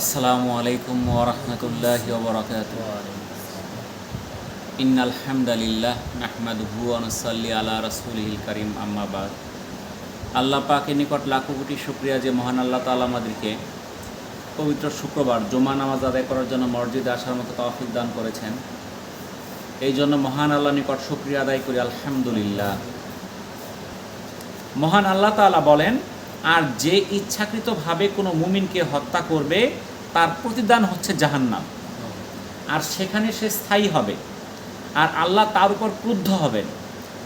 আসসালামু আলাইকুম ওরহমতুল্লাহ ওবরাকাত ইন্নাল হামদালিল্লাহ নাহমাদুহু আনসাল্লি আলা রাসূলিল করিম আম্মাবাদ আল্লাহ পাকের নিকট লাখো কোটি শুক্রিয়া যে মহান আল্লাহ তাআলা আমাদেরকে পবিত্র শুক্রবার জুমা নামাজ আদায় করার জন্য মসজিদে আসার মতো তৌফিক দান করেছেন। এই জন্য মহান আল্লাহ নিকট শুক্রিয়া আদায় করি, আলহামদুলিল্লাহ। মহান আল্লাহ তাআলা বলেন, আর যে ইচ্ছাকৃতভাবে কোনো মুমিনকে হত্যা করবে তার প্রতিদান হচ্ছে জাহান্নাম। আর সেখানে সে স্থায়ী হবে। আর আল্লাহ তার উপর ক্রুদ্ধ হবেন।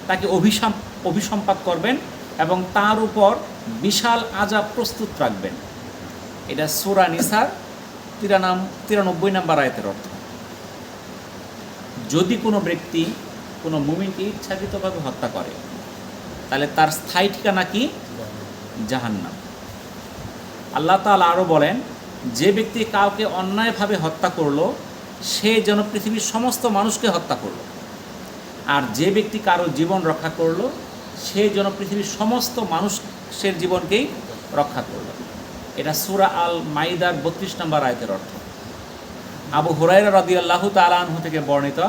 তাকে অভিসম অভিসম্পাত করবেন এবং তার উপর বিশাল আজাব প্রস্তুত রাখবেন। এটা সুরা নিসার তিরানাম, তিরানব্বই নাম্বার আয়তের অর্থ। যদি কোনো ব্যক্তি কোনো মুমিনকে ইচ্ছাকৃতভাবে হত্যা করে, তাহলে তার স্থায়ী ঠিকানা কি? জাহান্নাম। আল্লাহ তাআলা আরও বলেন যে ব্যক্তি কাউকে অন্যায়ভাবে হত্যা করল, সে যেন পৃথিবীর সমস্ত মানুষকে হত্যা করল। আর যে ব্যক্তি কারও জীবন রক্ষা করল, সে যেন পৃথিবীর সমস্ত মানুষের জীবনকেই রক্ষা করল। এটা সুরা আল মাইদার বত্রিশ নম্বর আয়তের অর্থ। আবু হুরাইরা রদি আল্লাহ তালাহ থেকে বর্ণিত,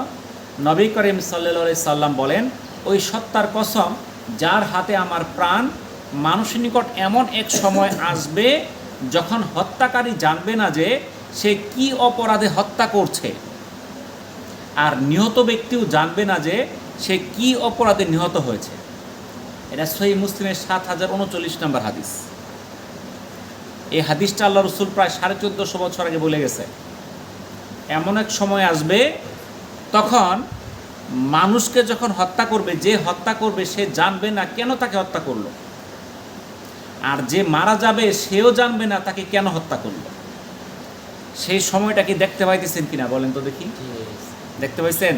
নবী করিম সাল্লা সাল্লাম বলেন, ওই সত্তার কসম, যার হাতে আমার প্রাণ, মানুষের নিকট এমন এক সময় আসবে যখন হত্যাকারী জানবে না যে সে কি অপরাধে হত্যা করছে, আর নিহত ব্যক্তিও জানবে না যে সে কি অপরাধে নিহত হয়েছে। এটা সহি মুসলিমের সাত হাজার উনচল্লিশ নম্বর হাদিস। এই হাদিসটা আল্লাহ রসুল প্রায় সাড়ে চোদ্দোশো বছর আগে বলে গেছে। এমন এক সময় আসবে, তখন মানুষকে যখন হত্যা করবে, যে হত্যা করবে, সে জানবে না কেন তাকে হত্যা করল। আর যে মারা যাবে সেও জানবে না, তাকে কেন হত্যা করল? সেই সময়টা কি দেখতে পাইতেছেন কিনা বলেন তো দেখি। দেখতে পাইছেন?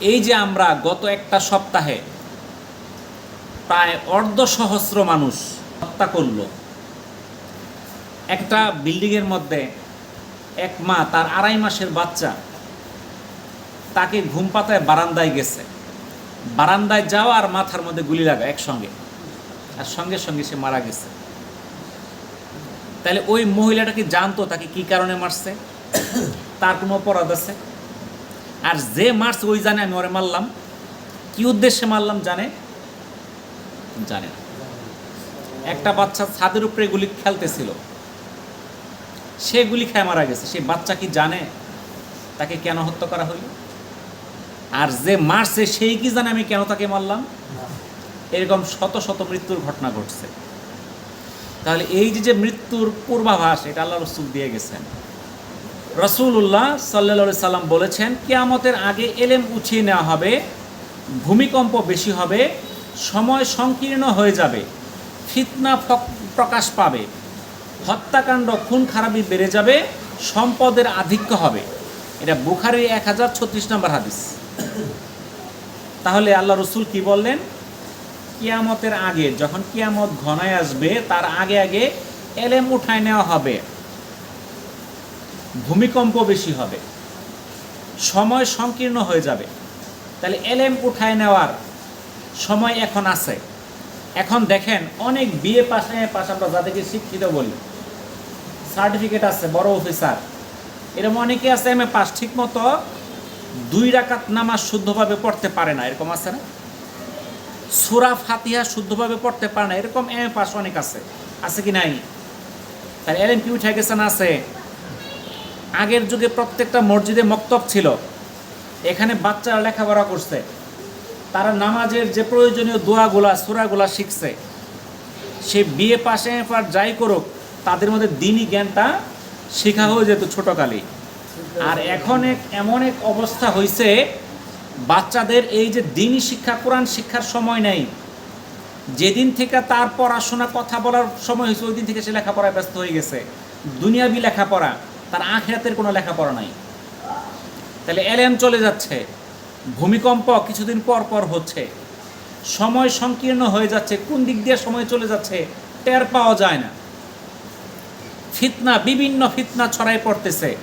এই যে আমরা গত একটা সপ্তাহে প্রায় অর্ধ সহস্র মানুষ হত্যা করল। একটা বিল্ডিংয়ের মধ্যে এক মা, তার আড়াই মাসের বাচ্চা, তাকে ঘুম পাতায় বারান্দায় গেছে। বারান্দায় যাওয়া আর মাথার মধ্যে গুলি লাগা একসঙ্গে। আর সঙ্গে সঙ্গে সে মারা গেছে। তাহলে ওই মহিলাটা কি জানতো তাকে কি কারণে মারছে? তার কোনো অপরাধ আছে? আর যে মারছে, ওই জানে আমি, ওরে মারলাম। কি উদ্দেশ্যে মারলাম জানে? জানে না। একটা বাচ্চা ছাদের উপরে গুলি খেলতেছিল। সে গুলি খেয়ে মারা গেছে। সেই বাচ্চা কি জানে? তাকে কেন হত্যা করা হইল আর যে মারছে, সেই কি জানে আমি কেন তাকে মারলাম? এরকম শত শত মৃত্যুর ঘটনা ঘটছে। তাহলে এই যে যে মৃত্যুর পূর্বাভাস, এটা আল্লাহ রসুল দিয়ে গেছেন। রসুল্লাহ সাল্লা সাল্লাম বলেছেন, কেয়ামতের আগে এলেম উঠিয়ে নেওয়া হবে, ভূমিকম্প বেশি হবে, সময় সংকীর্ণ হয়ে যাবে, ফিতনা প্রকাশ পাবে, হত্যাকাণ্ড, খুন খারাপি বেড়ে যাবে, সম্পদের আধিক্য হবে। এটা বুখারির এক হাজার ছত্রিশ নম্বর হাদিস। তাহলে আল্লাহ রসুল কি বললেন? কিয়ামতের আগে, যখন কিয়ামত ঘনায় আসবে, তার আগে আগে এলেম উঠায় নেওয়া হবে। ভূমিকম্প বেশি হবে। সময় সংকীর্ণ হয়ে যাবে। তাহলে এলেম উঠায় নেওয়ার সময় এখন আছে। এখন দেখেন, অনেক বিয়ে পাশে পাশ আমরা যাদেরকে শিক্ষিত বলি, সার্টিফিকেট আছে, বড় অফিসার। এরকম অনেকে আছে, এম এ পাস ঠিক মতো দুই রাকাত নামাজ শুদ্ধভাবে পড়তে পারে না। এরকম আছে না? সুরা ফাতিহা শুদ্ধভাবে পড়তে পারে না। এরকম এম এ পাস অনেক আছে। আছে কি নাই? তার এলএম কি উঠে গেছে না আছে? আগের যুগে প্রত্যেকটা মসজিদে মক্তব ছিল। এখানে বাচ্চারা লেখাপড়া করছে। তারা নামাজের যে প্রয়োজনীয় দোয়াগুলা, সুরাগুলা শিখছে। সে বিয়ে পাশে পার যাই করুক, তাদের মধ্যে দিনই জ্ঞানটা শেখা হয়ে যেত ছোটকালেই আর এখন এক এমন এক অবস্থা হয়েছে বাচ্চাদের এই যে দিনই শিক্ষা, কোরআন শিক্ষার সময় নেই। যেদিন থেকে তার পড়াশোনা, কথা বলার সময় হয়েছে, ওই দিন থেকে সে লেখাপড়ায় ব্যস্ত হয়ে গেছে। দুনিয়াবি লেখাপড়া, তার আখেরাতের কোনো লেখাপড়া নাই। তাহলে এলএম চলে যাচ্ছে, ভূমিকম্প কিছুদিন পর পর হচ্ছে। সময় সংকীর্ণ হয়ে যাচ্ছে, কোন দিক দিয়ে সময় চলে যাচ্ছে, টের পাওয়া যায় না। ফিতনা, বিভিন্ন ফিতনা ছড়াই পড়তেছে।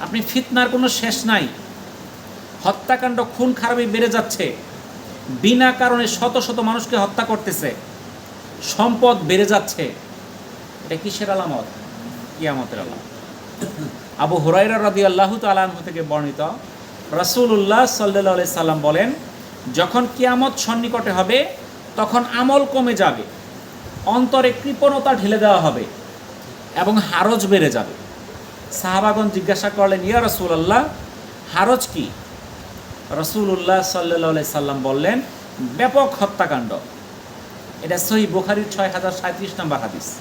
আপনি ফিতনার কোনো শেষ নাই। হত্যাকাণ্ড খুন খারাপই বেড়ে যাচ্ছে। বিনা কারণে শত শত মানুষকে হত্যা করতেছে। সম্পদ বেড়ে যাচ্ছে। এটা কিসের আলামত? কিয়ামতের আলামত। আবু হুরাইরা রাদি আল্লাহ তালাহ থেকে বর্ণিত রাসূলুল্লাহ সাল্লাহ আলি সাল্লাম বলেন, যখন কিয়ামত সন্নিকটে হবে, তখন আমল কমে যাবে, অন্তরে কৃপণতা ঢেলে দেওয়া হবে এবং হারজ বেড়ে যাবে। সাহাবাগন জিজ্ঞাসা করলেন, ইয়া রসুল্লাহ হারজ কি? রসুল্লাহ সাল্লাহ সাল্লাম বললেন, ব্যাপক হত্যাকাণ্ড। এটা সহি বুখারির ছয় হাজার সাঁত্রিশ নম্বর হাদিস।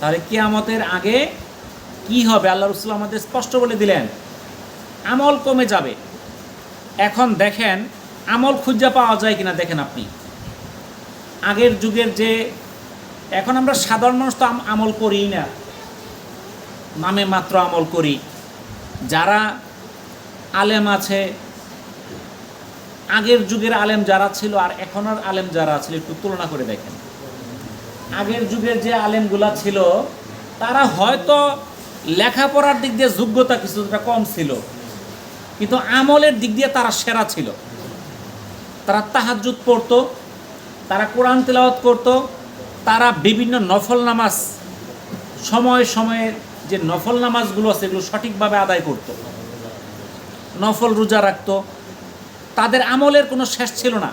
তাহলে কিয়ামতের আগে কি হবে? আল্লাহ রসুল আমাদের স্পষ্ট বলে দিলেন, আমল কমে যাবে। এখন দেখেন, আমল খুঁজে পাওয়া যায় কিনা দেখেন আপনি। আগের যুগের যে, এখন আমরা সাধারণ মানুষ তো আম- আমল করি না। নামে মাত্র আমল করি। যারা আলেম আছে। আগের যুগের আলেম যারা ছিল আর এখনের আলেম যারা ছিল একটু তুলনা করে দেখেন। আগের যুগের যে আলেমগুলা ছিল, তারা হয়তো লেখাপড়ার দিক দিয়ে যোগ্যতা কিছুটা কম ছিল, কিন্তু আমলের দিক দিয়ে তারা সেরা ছিল। তারা তাহাজুদ পড়তো, তারা কোরআন তেলাওয়াত করতো, তারা বিভিন্ন নফল নামাজ, সময় সময়ের যে নফল নামাজগুলো আছে, এগুলো সঠিকভাবে আদায় করতো। নফল রোজা রাখতো। তাদের আমলের কোনো শেষ ছিল না।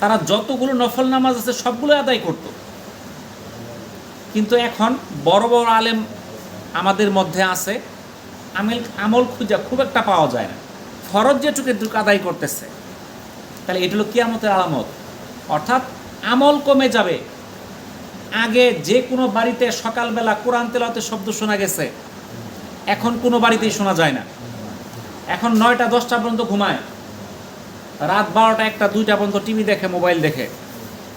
তারা যতগুলো নফল নামাজ আছে সবগুলো আদায় করত। কিন্তু এখন বড় বড় আলেম আমাদের মধ্যে আছে। আমেল, আমল খুঁজে খুব একটা পাওয়া যায় না। ফরজ যেটুকু এটুকু আদায় করতেছে। তাহলে এটা হলো কিয়ামতের আলামত। অর্থাৎ আমল কমে যাবে। আগে যে কোনো বাড়িতে সকালবেলা কোরআন তেলাওয়াতের শব্দ শোনা গেছে। এখন কোনো বাড়িতেই শোনা যায় না। এখন নয়টা, দশটা পর্যন্ত ঘুমায়। রাত বারোটা একটা, দুইটা পর্যন্ত টিভি দেখে, মোবাইল দেখে।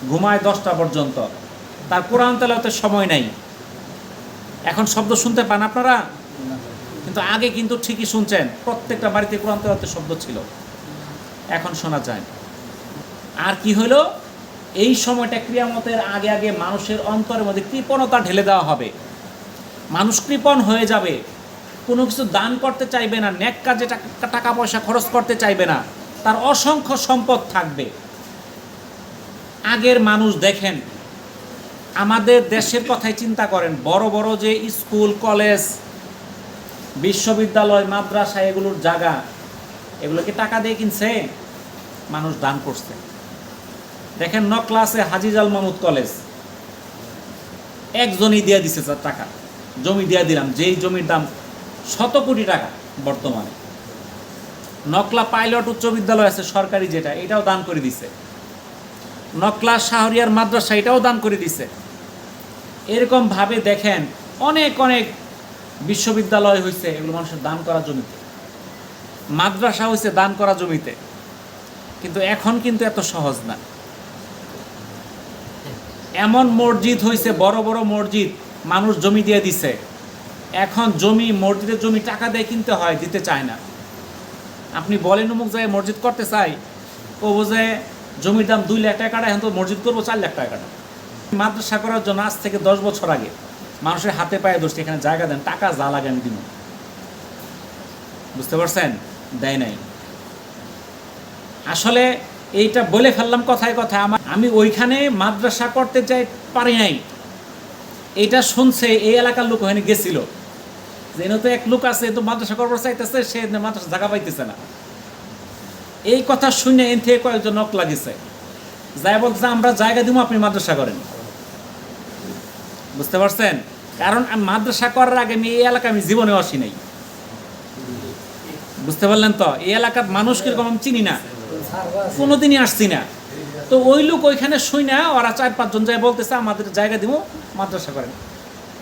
ঘুমায় দশটা পর্যন্ত। তার কোরআন তেলাওয়াতের সময় নাই। এখন শব্দ শুনতে পান আপনারা? কিন্তু আগে কিন্তু ঠিকই শুনছেন। প্রত্যেকটা বাড়িতে কোরআন তেলাওয়াতের শব্দ ছিল। এখন শোনা যায়। আর কি হলো? এই সময়টা ক্রিয়ামতের আগে আগে মানুষের অন্তরের মধ্যে কৃপণতা ঢেলে দেওয়া হবে। মানুষ কৃপণ হয়ে যাবে। কোনো কিছু দান করতে চাইবে না, নেক কাজে টাকা- পয়সা খরচ করতে চাইবে না, তার অসংখ্য সম্পদ থাকবে। আগের মানুষ দেখেন, আমাদের দেশের কথাই চিন্তা করেন, বড় বড় যে স্কুল, কলেজ, বিশ্ববিদ্যালয়, মাদ্রাসা, এগুলোর জায়গা এগুলোকে টাকা দিয়ে কিনছে? মানুষ দান করছে। দেখেন ন ক্লাসে হাজিজাল মাহমুদ কলেজ, একজনই দিয়ে দিছে টাকা, জমি দিয়ে দিলাম, যেই জমির দাম শত কোটি টাকা বর্তমানে। নকলা পাইলট উচ্চ বিদ্যালয় আছে, সরকারি যেটা, এটাও দান করে দিছে। নকলা শাহরিয়ার মাদ্রাসা, এটাও দান করে দিছে। এরকম ভাবে দেখেন, অনেক অনেক বিশ্ববিদ্যালয় হয়েছে এগুলো মানুষের দান করা জমিতে। মাদ্রাসা হয়েছে দান করা জমিতে। কিন্তু এখন কিন্তু এত সহজ না। এমন মসজিদ হয়েছে বড় বড় মসজিদ, মানুষ জমি দিয়ে দিছে। এখন জমি, মসজিদের জমি টাকা দিয়ে কিনতে হয়, দিতে চায় না। আপনি বলেন অমুক জায়গায় মসজিদ করতে চাই, ও বোঝে জমির দাম দুই লাখ টাকা এখন তো মসজিদ করব চার লাখ টাকা কাটা মাদ্রাসা করার জন্য আজ থেকে দশ বছর আগে মানুষের হাতে পায়ে দোষটি এখানে জায়গা দেন, টাকা যা লাগে আমি বুঝতে পারছেন? দেয় নাই। আসলে এইটা বলে ফেললাম কথায় কথা আমার আমি ওইখানে মাদ্রাসা করতে চাই পারি নাই। এটা শুনছে এই এলাকার লোক ওখানে গেছিল। তো এক লোক আছে, তো মাদ্রাসা করবার চাইতেছে, সে মাদ্রাসা পাইতেছে না। এই কথা শুনে এন থেকে কয়েকজন নক লাগিছে। যাই বলছে, আমরা জায়গা দিব আপনি মাদ্রাসা করেন। বুঝতে পারছেন? কারণ মাদ্রাসা করার আগে আমি এই এলাকা আমি জীবনে আসি নাই। বুঝতে পারলেন তো? এই এলাকার মানুষ কীরকম আমি চিনি না। কোনোদিনই আসছি না। তো ওই লোক ওইখানে শুই না ওরা চার পাঁচজন যায় বলতেছে, আমাদের জায়গা দিব মাদ্রাসা করেন।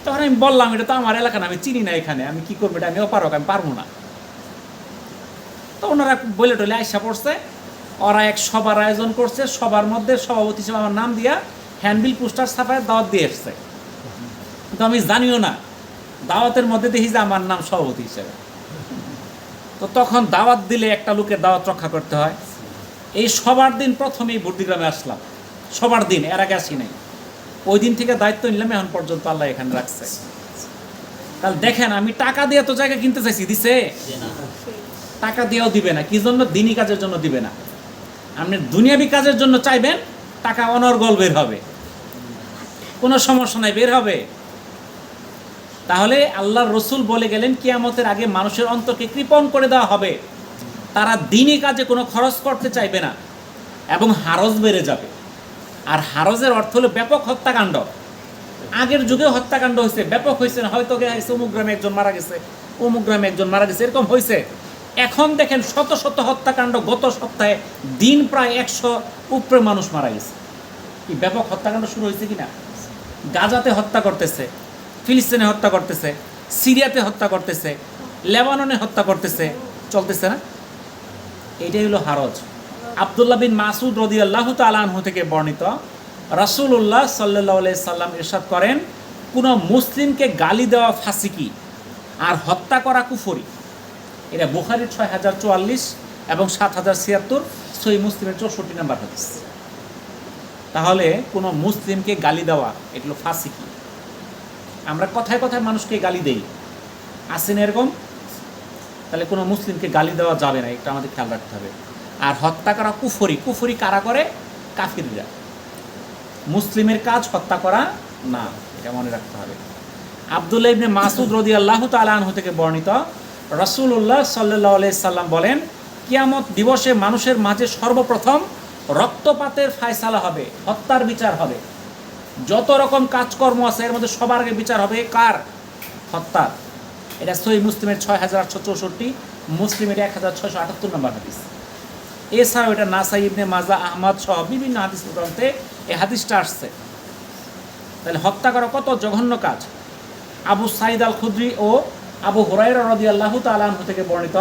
তখন আমি বললাম, এটা তো আমার এলাকা না, আমি চিনি না এখানে, আমি কি করব, এটা আমি অপারক আমি পারব না। তো ওনারা বলে টলে আইসা পড়ছে, ওরা এক সবার আয়োজন করছে সবার মধ্যে সভাপতি হিসেবে আমার নাম দিয়া হ্যান্ডবিল পোস্টার ছাপায় দাওয়াত দিয়ে এসছে। কিন্তু আমি জানিও না, দাওয়াতের মধ্যে দেখি যে আমার নাম সভাপতি হিসেবে। তো তখন দাওয়াত দিলে একটা লোকের দাওয়াত রক্ষা করতে হয়। এই সবার দিন প্রথমেই বুদ্ধিগ্রামে আসলাম। সবার দিন, এর আগে আসি নাই। ওই দিন থেকে দায়িত্ব নিলাম এখন পর্যন্ত আল্লাহ এখানে রাখছে। তাহলে দেখেন আমি টাকা দিয়ে তো জায়গা কিনতে চাইছি দিছে? টাকা দিয়েও দিবে না কি জন্য? দিনই কাজের জন্য দিবে না। আপনি দুনিয়াবি কাজের জন্য চাইবেন টাকা অনর্গল বের হবে। কোনো সমস্যা নাই বের হবে। তাহলে আল্লাহ রসুল বলে গেলেন কিয়ামতের আগে মানুষের অন্তরকে কৃপণ করে দেওয়া হবে। তারা দিনই কাজে কোনো খরচ করতে চাইবে না এবং হারজ বেড়ে যাবে। আর হারজের অর্থ হলো ব্যাপক হত্যাকাণ্ড। আগের যুগে হত্যাকাণ্ড হয়েছে, ব্যাপক হয়েছে না? হয়তো গেছে অমুক গ্রামে একজন মারা গেছে, অমুক গ্রামে একজন মারা গেছে, এরকম হয়েছে। এখন দেখেন শত শত হত্যাকাণ্ড গত সপ্তাহে দিন প্রায় একশো উপরে মানুষ মারা গেছে। কি ব্যাপক হত্যাকাণ্ড শুরু হয়েছে কিনা? গাজাতে হত্যা করতেছে, ফিলিস্তিনে হত্যা করতেছে, সিরিয়াতে হত্যা করতেছে, লেবাননে হত্যা করতেছে, চলতেছে না? এটাই হলো হারজ। আবদুল্লাহ বিন মাসুদ রদি আল্লাহ তালাহ থেকে বর্ণিত রাসুল্লাহ সাল্লাহ সাল্লাম ইরশাদ করেন, কোনো মুসলিমকে গালি দেওয়া ফাঁসিকি আর হত্যা করা কুফরি। এটা বুখারির ছয় হাজার চুয়াল্লিশ এবং সাত হাজার ছিয়াত্তর সই মুসলিমের চৌষট্টি নাম্বার হাদিস। তাহলে কোনো মুসলিমকে গালি দেওয়া এগুলো ফাঁসিকি। আমরা কথায় কথায় মানুষকে গালি দেই। আসেন এরকম? তাহলে কোনো মুসলিমকে গালি দেওয়া যাবে না, এটা আমাদের খেয়াল রাখতে হবে। আর হত্যা করা কুফরি কুফরি কারা করে? কাফিররা। মুসলিমের কাজ হত্যা করা না, এটা মনে রাখতে হবে। আবদুল্লাহ ইবনে মাসুদ রদি আল্লাহ তালাহ থেকে বর্ণিত রসুল্লাহ সাল্লাহ সাল্লাম বলেন, কিয়ামত দিবসে মানুষের মাঝে সর্বপ্রথম রক্তপাতের ফায়সালা হবে, হত্যার বিচার হবে। যত রকম কাজকর্ম আছে, এর মধ্যে সবার আগে বিচার হবে কার? হত্যার। এটা সহি মুসলিমের ছয় হাজার আটশো চৌষট্টি, মুসলিমের এক হাজার ছয়শো আটাত্তর নম্বর হাদিস। এছাড়াও এটা নাসাই ইবনে মাজা, আহমদ সহ বিভিন্ন হাদিস গ্রন্থে এই হাদিসটা আসছে। তাহলে হত্যা করা কত জঘন্য কাজ। আবু সাইদ আল খুদ্রি ও আবু হুরাইরা রদি আল্লাহ তালাহ থেকে বর্ণিত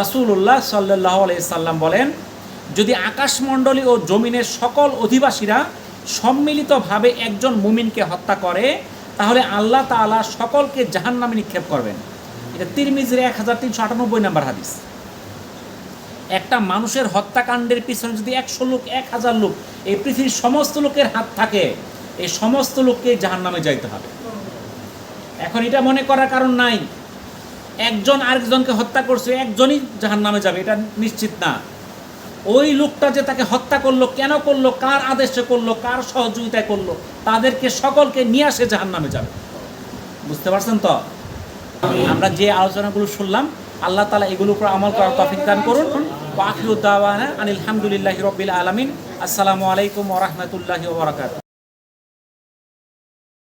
রাসুল্লাহ সাল্লাহ সাল্লাম বলেন, যদি আকাশমণ্ডলী ও জমিনের সকল অধিবাসীরা সম্মিলিতভাবে একজন মুমিনকে হত্যা করে, তাহলে আল্লাহ তাআলা সকলকে জাহান্নামে নিক্ষেপ করবেন। এটা তিরমিজের এক হাজার তিনশো আটানব্বই নম্বর হাদিস। একটা মানুষের হত্যাকাণ্ডের পিছনে যদি একশো লোক, এক হাজার লোক, এই পৃথিবীর সমস্ত লোকের হাত থাকে, এই সমস্ত লোককে জাহান্নামে যাইতে হবে। এখন এটা মনে করার কারণ নাই। একজন আরেকজনকে হত্যা করছে, একজনই জাহান্নামে যাবে, এটা নিশ্চিত না। ওই লোকটা যে তাকে হত্যা করল, কেন করল, কার আদেশে করল, কার সহযোগিতায় করল, তাদেরকে সকলকে নিয়ে আসে জাহান নামে যাবে। বুঝতে পারছেন তো? আমরা যে আলোচনাগুলো শুনলাম আল্লাহ তালা এগুলোর উপর আমল করার তফিক দান করুন। আখিরুদ্দাওয়ানা আনিল হামদুলিল্লাহি রবিল আলমিন। আসসালামু আলাইকুম ওরহমতুল্লাহ ওবরাকাত